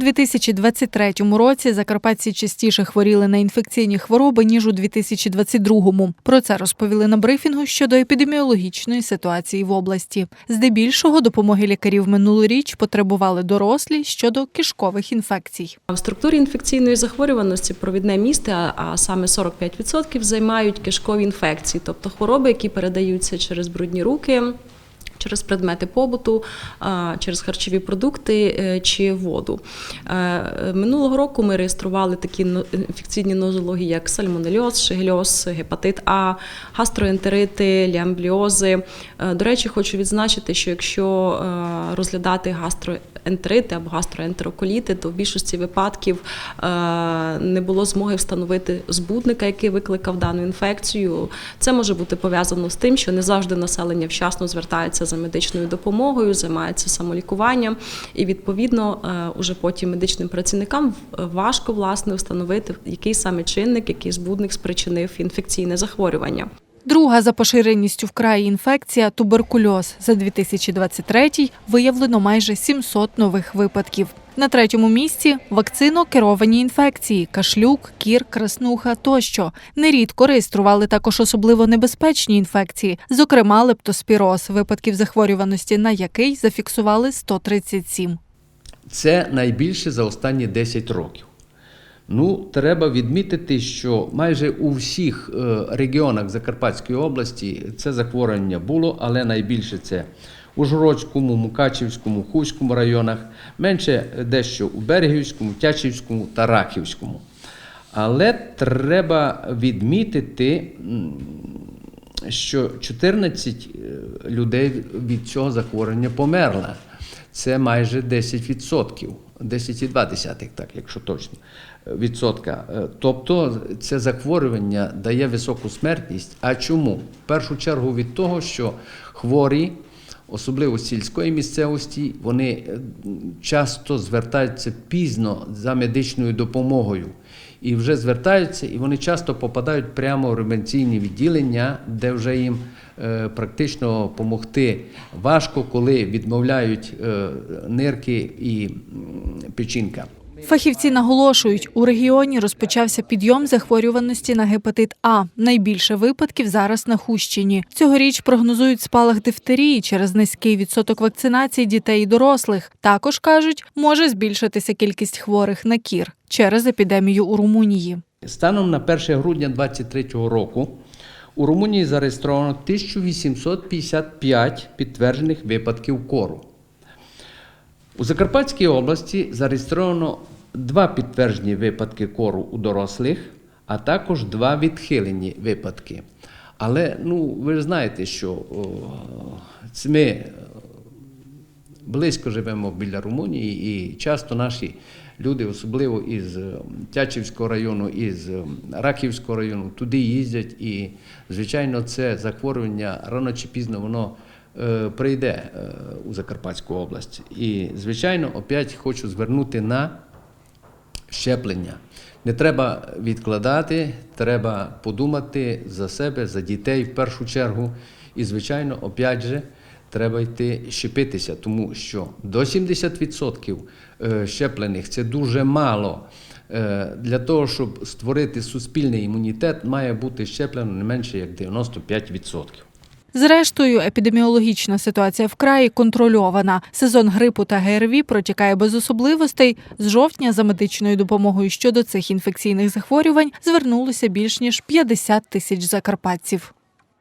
2023 році закарпатці частіше хворіли на інфекційні хвороби ніж у 2022. Про це розповіли на брифінгу щодо епідеміологічної ситуації в області. Здебільшого допомоги лікарів минулоріч потребували дорослі щодо кишкових інфекцій. В структурі інфекційної захворюваності провідне місце, а саме 45% займають кишкові інфекції, тобто хвороби, які передаються через брудні руки. Через предмети побуту, через харчові продукти е, чи воду. Е, е, Минулого року ми реєстрували такі інфекційні нозології, як сальмонельоз, шигельоз, гепатит А, гастроентерити, лямбліози. Е, До речі, хочу відзначити, що якщо е, розглядати гастроентерити або гастроентероколіти, то в більшості випадків е, не було змоги встановити збудника, який викликав дану інфекцію. Це може бути пов'язано з тим, що не завжди населення вчасно звертається за медичною допомогою, займається самолікуванням, і відповідно е, уже потім медичним працівникам важко власне встановити, який саме чинник, який збудник спричинив інфекційне захворювання. Друга за поширеністю в краї інфекція туберкульоз. За 2023 виявлено майже 700 нових випадків. На третьому місці вакцино керовані інфекції кашлюк, кір, краснуха тощо. Нерідко реєстрували також особливо небезпечні інфекції, зокрема лептоспіроз, випадків захворюваності на який зафіксували 137. Це найбільше за останні 10 років. Ну, треба відмітити, що майже у всіх е, регіонах Закарпатської області це захворювання було, але найбільше це у Жородському, Мукачівському, Хуському районах, менше дещо у Берегівському, Тячівському та Рахівському. Але треба відмітити, що 14 е, людей від цього захворювання померло. Це майже 10%, 10,2, так, якщо точно, е, відсотка. Е, Тобто це захворювання дає високу смертність. А чому? В першу чергу від того, що хворі, особливо сільської місцевості, вони е, часто звертаються пізно за медичною допомогою. І вже звертаються, і вони часто попадають прямо в реабілітаційні відділення, де вже їм е, практично допомогти важко, коли відмовляють е, нирки і печінка. Фахівці наголошують, у регіоні розпочався підйом захворюваності на гепатит А. Найбільше випадків зараз на Хущині. Цьогоріч прогнозують спалах дифтерії через низький відсоток вакцинації дітей і дорослих. Також кажуть, може збільшитися кількість хворих на кір через епідемію у Румунії. Станом на 1 грудня 2023 року у Румунії зареєстровано 1855 підтверджених випадків кору. У Закарпатській області зареєстровано два підтверджені випадки кору у дорослих, а також два відхилені випадки. Але ну, ви ж знаєте, що о, ми е, близько живемо біля Румунії, і часто наші люди, особливо із е, Тячівського району, із е, Раківського району, туди їздять. І, звичайно, це захворювання рано чи пізно воно е, прийде е, у Закарпатську область. І, звичайно, опять хочу звернути на щеплення. Не треба відкладати, треба подумати за себе, за дітей в першу чергу. І, звичайно, опять же, треба йти щепитися, тому що до 70% е, щеплених це дуже мало. Е, Для того, щоб створити суспільний імунітет, має бути щеплено не менше як 95%. Зрештою, епідеміологічна ситуація в краї контрольована. Сезон грипу та ГРВІ протікає без особливостей. З жовтня за медичною допомогою щодо цих інфекційних захворювань звернулося більш ніж 50 тисяч закарпатців.